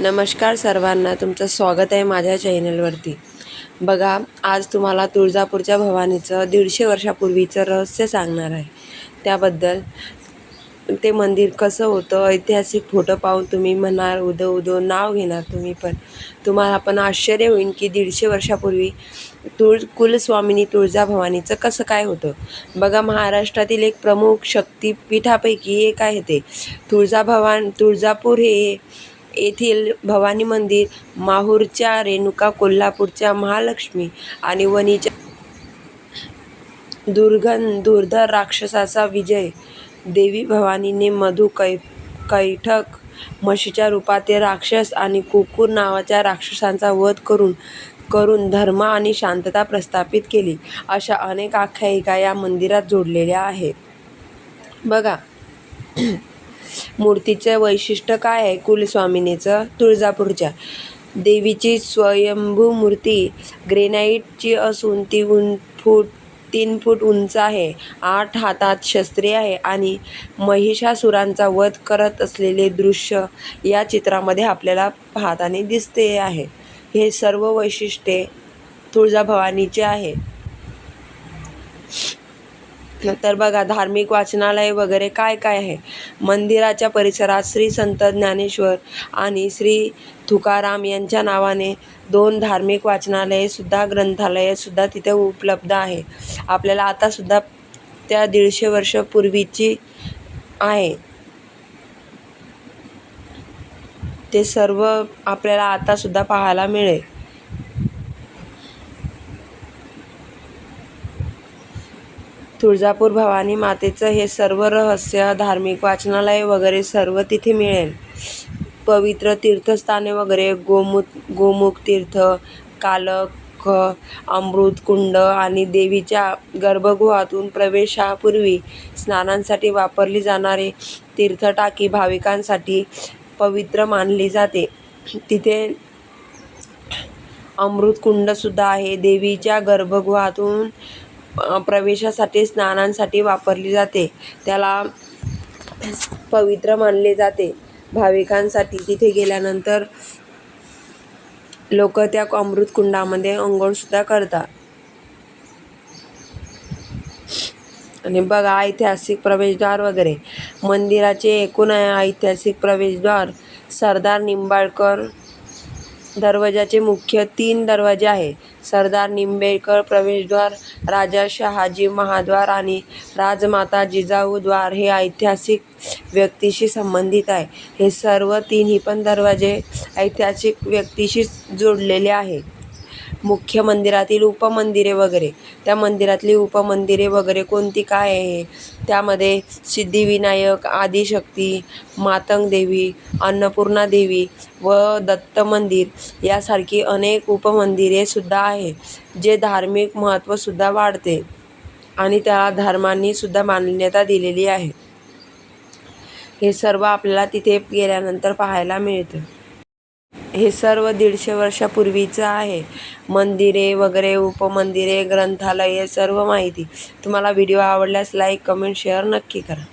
नमस्कार सर्वांना तुमचं स्वागत आहे माझ्या चॅनलवरती. बघा आज तुम्हाला तुळजापूरच्या भवानीचं दीडशे वर्षापूर्वीचं रहस्य सांगणार आहे. त्याबद्दल ते मंदिर कसं होतं ऐतिहासिक फोटो पाहून तुम्ही म्हणाल उदो उदो नाव घेणार तुम्ही पण. तुम्हाला पण आश्चर्य होईल की दीडशे वर्षापूर्वी तुळ कुलस्वामिनी तुळजाभवानीचं कसं काय होतं. बघा महाराष्ट्रातील एक प्रमुख शक्तिपीठापैकी एक आहे ते. तुळजाभवान तुळजापूर हे येथील भवानी मंदिर माहूरच्या रेणुका कोल्हापूरच्या महालक्ष्मी आणि वणीच्या दुर्गन दुर्धर राक्षसाचा विजय. देवी भवानीने मधु कै कैठक म्हशीच्या रूपात राक्षस आणि कुकुर नावाच्या राक्षसांचा वध करून करून धर्म आणि शांतता प्रस्थापित केली. अशा अनेक आख्यायिका या मंदिरात जोडलेल्या आहेत. बघा. मूर्तीचं वैशिष्ट्य काय आहे कुलस्वामिनीचं? तुळजापूरच्या. देवीची स्वयंभू मूर्ती ग्रेनाईटची असून ती उं फूट तीन फूट उंच आहे. आठ हातात शस्त्रे आहे आणि महिषासुरांचा वध करत असलेले दृश्य या चित्रामध्ये आपल्याला पाहताना दिसते आहे. हे सर्व वैशिष्ट्ये तुळजाभवानीचे आहे. तर बघा धार्मिक वाचनालय वगैरे काय काय आहे? मंदिराच्या परिसरात श्री संत ज्ञानेश्वर आणि श्री तुकाराम यांच्या नावाने दोन धार्मिक वाचनालयेसुद्धा सुद्धा तिथे उपलब्ध आहे. आपल्याला आतासुद्धा त्या दीडशे वर्षपूर्वीची आहे. ते सर्व आपल्याला आतासुद्धा पाहायला मिळेल. तुळजापूर भवानी मातेचं हे सर्व रहस्य धार्मिक वाचनालय वगैरे सर्व तिथे मिळेल. पवित्र तीर्थस्थाने वगैरे गोमुख गोमुख तीर्थ कालक अमृत कुंड आणि देवीच्या गर्भगृहातून प्रवेशापूर्वी स्नानांसाठी वापरली जाणारी तीर्थटाकी भाविकांसाठी पवित्र मानली जाते. तिथे अमृतकुंडसुद्धा आहे. देवीच्या गर्भगृहातून प्रवेशासाठी स्नानांसाठी वापरली जाते. त्याला पवित्र मानले जाते. भाविकांसाठी तिथे गेल्यानंतर लोक त्या अमृतकुंडामध्ये अंघोळसुद्धा करतात. आणि बघा ऐतिहासिक प्रवेशद्वार वगैरे. मंदिराचे एकूण ऐतिहासिक प्रवेशद्वार सरदार निंबाळकर दरवाजाचे मुख्य तीन दरवाजे आहे सरदार निंबेकर प्रवेशद्वार राजा शहाजी महाद्वार आणि राजमाता जिजाऊद्वार हे ऐतिहासिक व्यक्तीशी संबंधित आहे. हे सर्व तिन्ही पण दरवाजे ऐतिहासिक व्यक्तीशी जोडलेले आहे. मुख्य मंदिरातील उपमंदिरे वगैरे. त्या मंदिरातली उपमंदिरे वगैरे कोणती काय आहे? त्यामध्ये सिद्धिविनायक आदिशक्ती मातंग देवी अन्नपूर्णा देवी व दत्त मंदिर यासारखी अनेक उपमंदिरे सुद्धा आहे जे धार्मिक महत्त्वसुद्धा वाढते आणि त्या धर्मांनीसुद्धा मान्यता दिलेली आहे. हे सर्व आपल्याला तिथे गेल्यानंतर पाहायला मिळतं. हे सर्व दीडशे वर्षापूर्वीचं आहे. मंदिरे वगैरे उपमंदिरे ग्रंथालये सर्व माहिती. तुम्हाला व्हिडिओ आवडल्यास लाईक कमेंट शेअर नक्की करा.